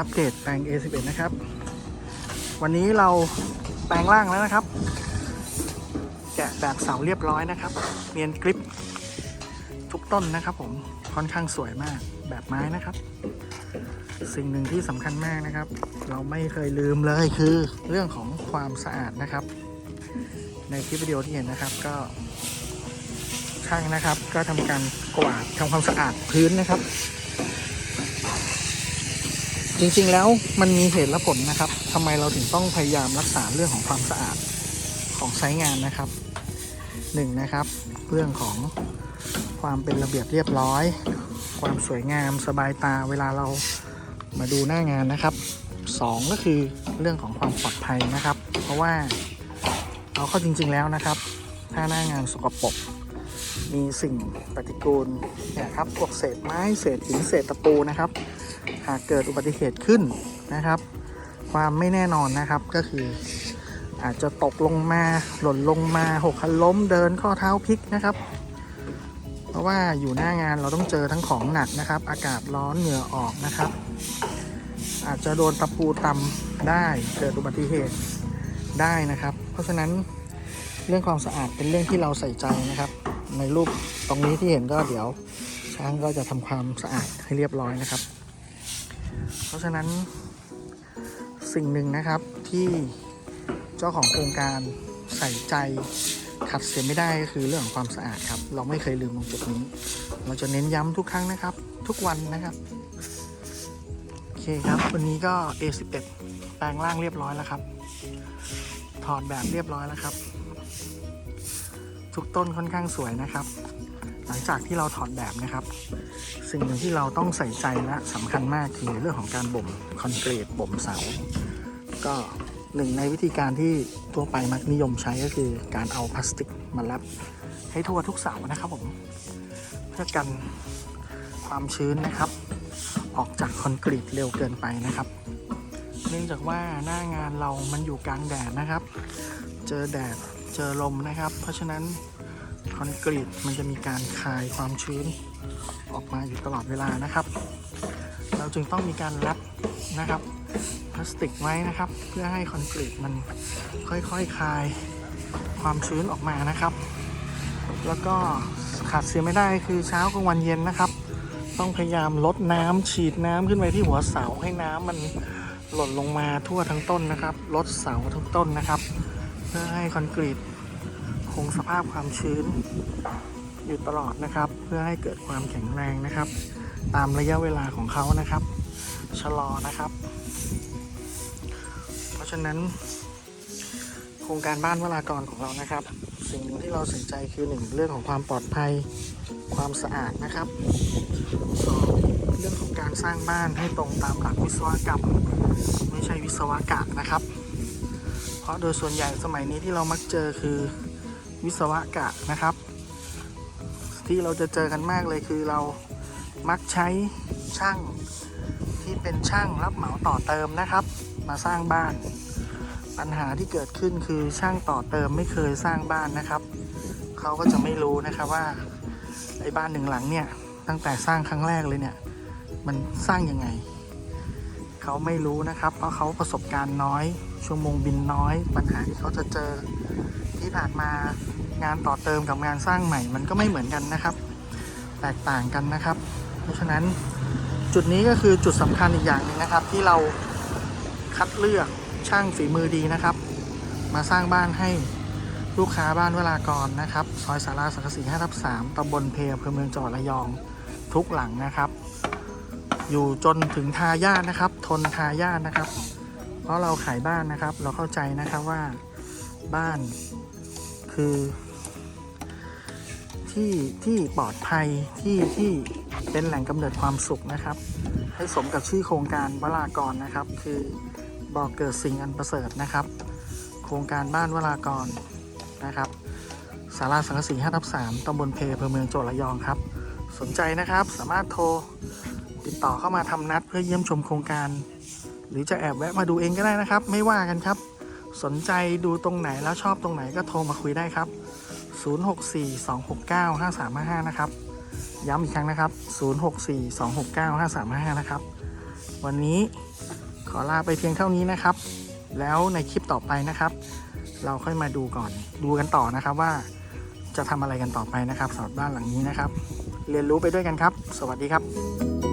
อัปเดตแปลง A11 นะครับ วันนี้เราแปลงร่างแล้วนะครับ แกะแบบเสาเรียบร้อยนะครับ เนียนกริปทุกต้นนะครับผม ค่อนข้างสวยมากแบบไม้นะครับ สิ่งหนึ่งที่สำคัญมากนะครับ เราไม่เคยลืมเลยคือเรื่องของความสะอาดนะครับ ในคลิปวิดีโอที่เห็นนะครับก็ช่างนะครับ ก็ทำการกวาดทำความสะอาดพื้นนะครับ จริงๆแล้วมันมีเหตุและผลนะครับทำไมเราถึงต้องพยายามรักษาเรื่องของความสะอาดของไซต์งานนะครับหนึ่งนะครับ เรื่องของความเป็นระเบียบเรียบร้อย ความสวยงามสบายตาเวลาเรามาดูหน้างานนะครับสองก็คือเรื่องของความปลอดภัยนะครับ เพราะว่าเอาเข้าจริง ๆแล้วนะครับ ถ้าหน้างานสกปรก มีสิ่งปฏิกูลเนี่ยครับพวกเศษไม้เศษหินเศษตะปูนะครับ หากเกิดอุบัติเหตุขึ้นนะครับ ความไม่แน่นอนนะครับก็คือ อาจจะตกลงมาหล่นลงมาหกคันล้มเดินข้อเท้าพลิกนะครับ เพราะว่าอยู่หน้างานเราต้องเจอทั้งของหนักนะครับ อากาศร้อนเหงื่อออกนะครับ อาจจะโดนตะปูตำได้เกิดอุบัติเหตุได้นะครับ เพราะฉะนั้นเรื่องความสะอาดเป็นเรื่องที่เราใส่ใจนะครับ ในรูปตรงนี้ที่เห็นก็เดี๋ยวช่างก็จะทำความสะอาดให้เรียบร้อยนะครับ เพราะฉะนั้นสิ่งหนึ่งนะครับที่เจ้าของโครงการใส่ใจขัดเสียไม่ได้ก็คือเรื่องของความสะอาดครับ เราไม่เคยลืมตรงจุดนี้ เราจะเน้นย้ำทุกครั้งนะครับ ทุกวันนะครับโอเคครับวันนี้ก็ A11 แปลงร่างเรียบร้อยแล้วครับ ถอดแบบเรียบร้อยแล้วครับ ทุกต้นค่อนข้างสวยนะครับ หลังจากที่เราถอดแบบนะครับ สิ่งหนึ่งที่เราต้องใส่ใจและสำคัญมากคือเรื่องของการบ่มคอนกรีตบ่มเสา ก็หนึ่งในวิธีการที่ทั่วไปมักนิยมใช้ก็คือการเอาพลาสติกมาแรปให้ทั่วทุกเสานะครับผมเพื่อกันความชื้นนะครับ ออกจากคอนกรีตเร็วเกินไปนะครับ เนื่องจากว่าหน้างานเรามันอยู่กลางแดดนะครับ เจอแดด เจอลมนะครับ เพราะฉะนั้นคอนกรีตมันจะมีการคายความชื้นออกมาอยู่ตลอดเวลานะครับ เราจึงต้องมีการแรปนะครับพลาสติกไว้นะครับ เพื่อให้คอนกรีตมันค่อยๆคคายความชื้นออกมานะครับ แล้วก็ขาดเสียไม่ได้คือเช้ากลางวันเย็นนะครับ ต้องพยายามลดน้ำฉีดน้ำขึ้นไปที่หัวเสาให้น้ำมันหล่นลงมาทั่วทั้งต้นนะครับ ลดเสาทุกต้นนะครับ เพื่อให้คอนกรีตคงสภาพความชื้น อยู่ตลอดนะครับ เพื่อให้เกิดความแข็งแรงนะครับ ตามระยะเวลาของเขานะครับชะลอนะครับ เพราะฉะนั้น โครงการบ้านวรากรของเรานะครับ สิ่งหนึ่งที่เราส่ใจคือหนึ่งเรื่องของความปลอดภัยความสะอาดนะครับสองเรื่องของการสร้างบ้านให้ตรงตามหลักวิศวกรรม ไม่ใช่วิศวกะนะครับ ราะโดยส่วนใหญ่สมัยนี้ที่เรามักเจอคือวิศวกะนะครับ ที่เราจะเจอกันมากเลยคือเรามักใช้ช่างที่เป็นช่างรับเหมาต่อเติมนะครับ มาสร้างบ้าน ปัญหาที่เกิดขึ้นคือช่างต่อเติมไม่เคยสร้างบ้านนะครับเขาก็จะไม่รู้นะครับว่าไอ้บ้านหนึ่งหลังเนี่ยตั้งแต่สร้างครั้งแรกเลยเนี่ยมันสร้างยังไง เขาไม่รู้นะครับเพราะเขาประสบการณ์น้อย ชั่วโมงบินน้อย ปัญหาที่เขาจะเจอที่ผ่านมางานต่อเติมกับงานสร้างใหม่ มันก็ไม่เหมือนกันนะครับ แตกต่างกันนะครับ เพราะฉะนั้นจุดนี้ก็คือจุดสำคัญอีกอย่างหนึ่งนะครับ ที่เราคัดเลือกช่างฝีมือดีนะครับ มาสร้างบ้านให้ลูกค้าบ้านเวลากรนะครับ ซอยสาราสังกสี5ทับ3ตำบลเพอำเภอเมืองจังหวัดระยอง ทุกหลังนะครับ อยู่จนถึงทายาทนะครับ ทนทายาทนะครับ เพราะเราขายบ้านนะครับ เราเข้าใจนะครับว่าบ้านคือ ที่ที่ปลอดภัยที่ที่เป็นแหล่งกำเนิดความสุขนะครับ ให้สมกับชื่อโครงการวรากรนะครับ คือบอกเกิดสิ่งอันประเสริฐนะครับ โครงการบ้านวรากรนะครับสาราสังกสี5ทับ3ตำบลเพอำเภอเมืองจังหวัดระยองครับ สนใจนะครับสามารถโทร ติดต่อเข้ามาทำนัดเพื่อเยี่ยมชมโครงการ หรือจะแอบแวะมาดูเองก็ได้นะครับ ไม่ว่ากันครับ สนใจดูตรงไหนแล้วชอบตรงไหนก็โทรมาคุยได้ครับ 0642695355 นะครับ ย้ำอีกครั้งนะครับ 0642695355 นะครับ วันนี้ขอลาไปเพียงเท่านี้นะครับ แล้วในคลิปต่อไปนะครับ เราค่อยมาดูก่อน ดูกันต่อนะครับว่าจะทำอะไรกันต่อไปนะครับสำหรับบ้านหลังนี้นะครับ เรียนรู้ไปด้วยกันครับ สวัสดีครับ